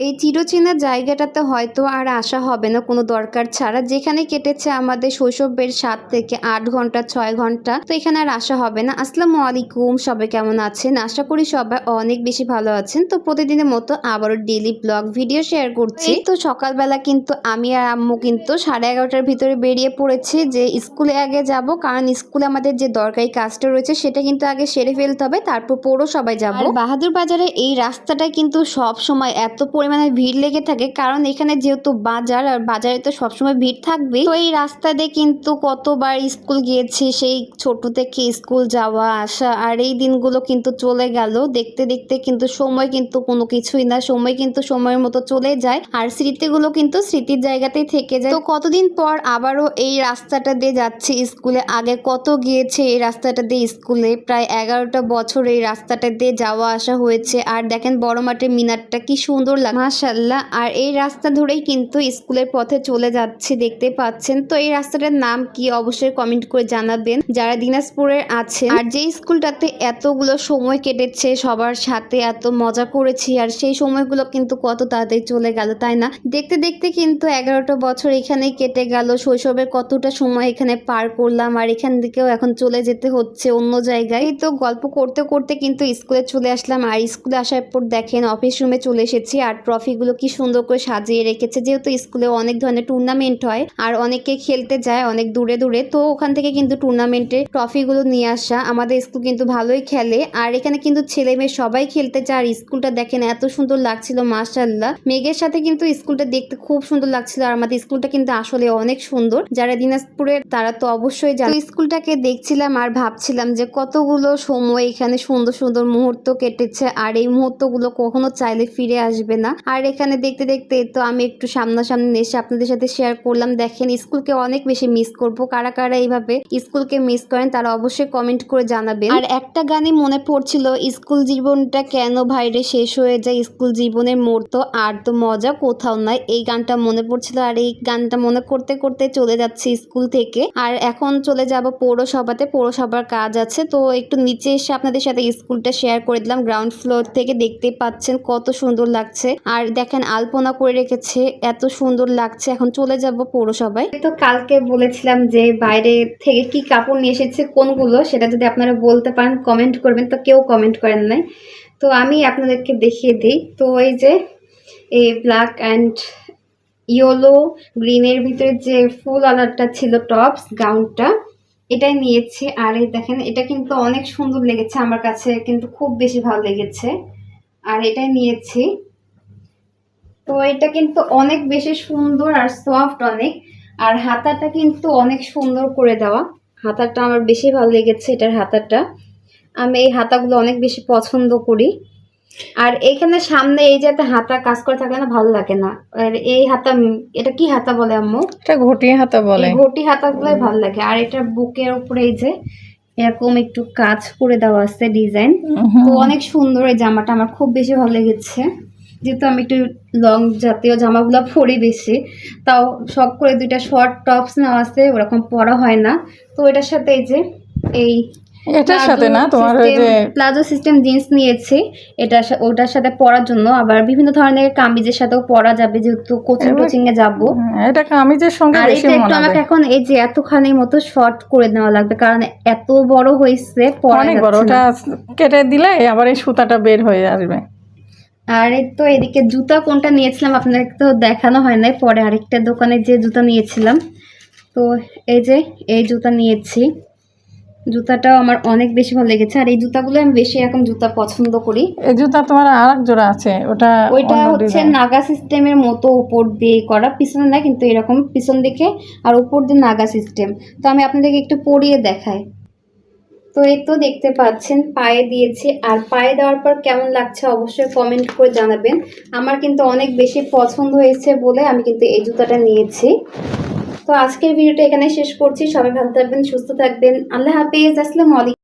এই চিরচেনা জায়গাটাতে হয়তো আর আসা হবে না কোনো দরকার ছাড়া। যেখানে কেটেছে আমাদের শৈশবের সাত থেকে আট ঘণ্টা ছয় ঘণ্টা তো এখানে আর আসা হবে না। আসসালামু আলাইকুম সবাই কেমন আছেন? আশা করি সবাই অনেক বেশি ভালো আছেন। তো প্রতিদিনের মতো আবারও ডেলি ব্লগ ভিডিও শেয়ার করছি। তো সকালবেলা কিন্তু আমি আর আম্মু কিন্তু সাড়ে এগারোটার ভিতরে বেরিয়ে পড়েছি যে স্কুলে আগে যাব। কারণ স্কুলে আমাদের যে দরকারি কাজটা রয়েছে সেটা কিন্তু আগে সেরে ফেলতে হবে তারপর পড়ো সবাই যাব। বাহাদুর বাজারে এই রাস্তাটায় কিন্তু সব সময় এত পরিমাণে ভিড় লেগে থাকে। কারণ এখানে যেহেতু বাজার, আর বাজারে তো সবসময় ভিড় থাকবে তো এই রাস্তা দিয়ে কিন্তু কতবার স্কুল গিয়েছি, সেই ছোট থেকে স্কুল যাওয়া, আসা, আর এই দিনগুলো কিন্তু চলে গেল। দেখতে দেখতে কিন্তু সময় কিন্তু কোনো কিছুই না। সময় কিন্তু সময়ের মতো চলে যায়, আর স্মৃতিগুলো কিন্তু স্মৃতির জায়গাতেই থেকে যায়। তো কতদিন পর আবারও এই রাস্তাটা দিয়ে যাচ্ছি স্কুলে? আগে কত গিয়েছে এই রাস্তাটা দিয়ে স্কুলে? প্রায় এগারোটা বছর এই রাস্তাটা দিয়ে যাওয়া, আসা হয়েছে। আর দেখেন বড় মাঠের মিনারটা কি সুন্দর লাগে মাশাল্লাহ আর এই রাস্তা ধরেই কিন্তু স্কুলের পথে চলে যাচ্ছি, দেখতে পাচ্ছেন। তো এই রাস্তাটার নাম কি অবশ্যই কমেন্ট করে জানাবেন, যারা দিনাজপুরের আছে আর যে স্কুলটাতে এতগুলো সময় কেটেছে, সবার সাথে এত মজা করেছি, আর সেই সময়গুলো কিন্তু কত তাড়াতাড়ি চলে গেল, তাই না? দেখতে দেখতে কিন্তু এগারোটা বছর এখানেই কেটে গেল শৈশবের কতটা সময় এখানে পার করলাম, আর এখান থেকেও এখন চলে যেতে হচ্ছে অন্য জায়গায়। তো গল্প করতে করতে কিন্তু স্কুলে চলে আসলাম, আর স্কুলে আসার পর দেখেন, অফিস রুমে চলে এসেছি, আর ট্রফিগুলো কি সুন্দর করে সাজিয়ে রেখেছে। যেহেতু স্কুলে অনেক ধরনের টুর্নামেন্ট হয় আর অনেকে খেলতে যায় অনেক দূরে দূরে, তো ওখান থেকে কিন্তু টুর্নামেন্টে ট্রফিগুলো নিয়ে আসা। আমাদের স্কুল কিন্তু ভালোই খেলে আর এখানে কিন্তু ছেলে মেয়ে সবাই খেলতে যায় আর স্কুলটা দেখেন এত সুন্দর লাগছিল মাশাল্লাহ মেঘের সাথে কিন্তু স্কুলটা দেখতে খুব সুন্দর লাগছিল আর আমাদের স্কুলটা কিন্তু আসলে অনেক সুন্দর। যারা দিনাজপুরের তারা তো অবশ্যই জানে। স্কুলটাকে দেখছিলাম আর ভাবছিলাম যে কতগুলো সময় এখানে সুন্দর সুন্দর মুহূর্ত কেটেছে আর এই মুহূর্তগুলো কখনো চাইলে ফিরে আসবে না। আর এখানে দেখতে দেখতে তো আমি একটু সামনাসামনি এসে আপনাদের সাথে শেয়ার করলাম। দেখেন, স্কুলকে অনেক বেশি মিস করব। কারা কারা এইভাবে স্কুলকে মিস করেন, তারা অবশ্যই কমেন্ট করে জানাবেন। আর একটা গানই মনে পড়ছিল, স্কুল জীবনটা কেন ভাইরে শেষ হয়ে যায়? স্কুল জীবনের মোড় তো আর তো মজা কোথাও নাই। এই গানটা মনে পড়ছিল আর এই গানটা মনে করতে করতে চলে যাচ্ছে স্কুল থেকে। আর এখন চলে যাব পৌরসভাতে। পৌরসভার কাজ আছে, তো একটু নিচে এসে আপনাদের সাথে স্কুলটা শেয়ার করে দিলাম। গ্রাউন্ড ফ্লোর থেকে দেখতে পাচ্ছেন কত সুন্দর লাগছে। আর দেখেন আলপনা করে রেখেছে, এত সুন্দর লাগছে। এখন চলে যাব পৌরসভায়। তো কালকে বলেছিলাম যে বাইরে থেকে কি কাপড় নিয়ে এসেছে, কোনগুলো, সেটা যদি আপনারা বলতে পারেন কমেন্ট করবেন। তো কেউ কমেন্ট করেন নাই। তো আমি আপনাদেরকে দেখিয়ে দিই। তো এই যে এই ব্ল্যাক অ্যান্ড ইয়েলো গ্রিনের ভিতরে যে ফুল আলারটা ছিল টপস গাউনটা এটাই নিয়েছি। আর এই দেখেন, এটা কিন্তু অনেক সুন্দর লেগেছে আমার কাছে, কিন্তু খুব বেশি ভালো লেগেছে। আর এটাই নিয়েছি। তো এটা কিন্তু অনেক বেশি সুন্দর আর সফট অনেক। আর হাতাটা কিন্তু অনেক সুন্দর করে দেওয়া। হাতাটা আমার বেশি ভালো লেগেছে এটার হাতাটা। আমি এই হাতাগুলো অনেক বেশি পছন্দ করি। আর এখানে সামনে এই যে একটা হাতা কাজ করে থাকলে না ভালো লাগে না। আর এই হাতা এটা কি হাতা বলে আম্মু? এটা ঘটিয়ে হাতা বলে। ঘটি হাতাগুলোই ভালো লাগে। আর এটা বুকের উপরে এই যে এরকম একটু কাজ করে দেওয়া আছে ডিজাইন। তো অনেক সুন্দর এই জামাটা। আমার খুব বেশি ভালো লেগেছে। যেহেতু আমি একটু লং জাতীয় জামাগুলো পরি বেশি তাও শখ করে দুইটা শর্ট টপস নেওয়া আছে ওরকম পরা হয় না। তো এটার সাথে এই যে এই এটার সাথে না তোমার ওই যে প্লাজো সিস্টেম জিন্স নিয়েছি এটা ওটার সাথে পরার জন্য। আবার বিভিন্ন ধরনের কামিজের সাথেও পরা যাবে যেহেতু কোচিং কোচিং এ যাব। হ্যাঁ, এটা কামিজের সঙ্গে বেশি এটা একটু আমাকে এখন এই যে এতখানি মতো শর্ট করে নেওয়া লাগবে কারণ এত বড় হয়েছে পরা অনেক বড় ওটা কেটে দিলে আবার এই সুতাটা বের হয়ে আসবে। আর তো এদিকে জুতা কোনটা নিয়েছিলাম আপনাদের তো দেখানো হয় নাই পরে আরেকটা দোকানে যে জুতা নিয়েছিলাম। তো এই যে এই জুতা নিয়েছি। জুতাটাও আমার অনেক বেশি ভালো লেগেছে। আর এই জুতাগুলো আমি বেশি এরকম জুতা পছন্দ করি। এই জুতা তোমার আর এক জোড়া আছে ওটা ওইটা হচ্ছে নাগা সিস্টেমের মতো উপর দিয়ে করা। পিছনে না কিন্তু এরকম পিছন দিকে আর উপর দিয়ে নাগা সিস্টেম। তো আমি আপনাদেরকে একটু পরিয়ে দেখাই। তো এই তো দেখতে পাচ্ছেন, পায়ে দিয়েছি। আর পায়ে দেওয়ার পর কেমন লাগছে অবশ্যই কমেন্ট করে জানাবেন। আমার কিন্তু অনেক বেশি পছন্দ হয়েছে বলে আমি কিন্তু এই জুতাটা নিয়েছি। তো আজকের ভিডিওটা এখানে শেষ করছি। সবাই ভালো থাকবেন, সুস্থ থাকবেন। আল্লাহ হাফিজ, আসসালামু আলাইকুম।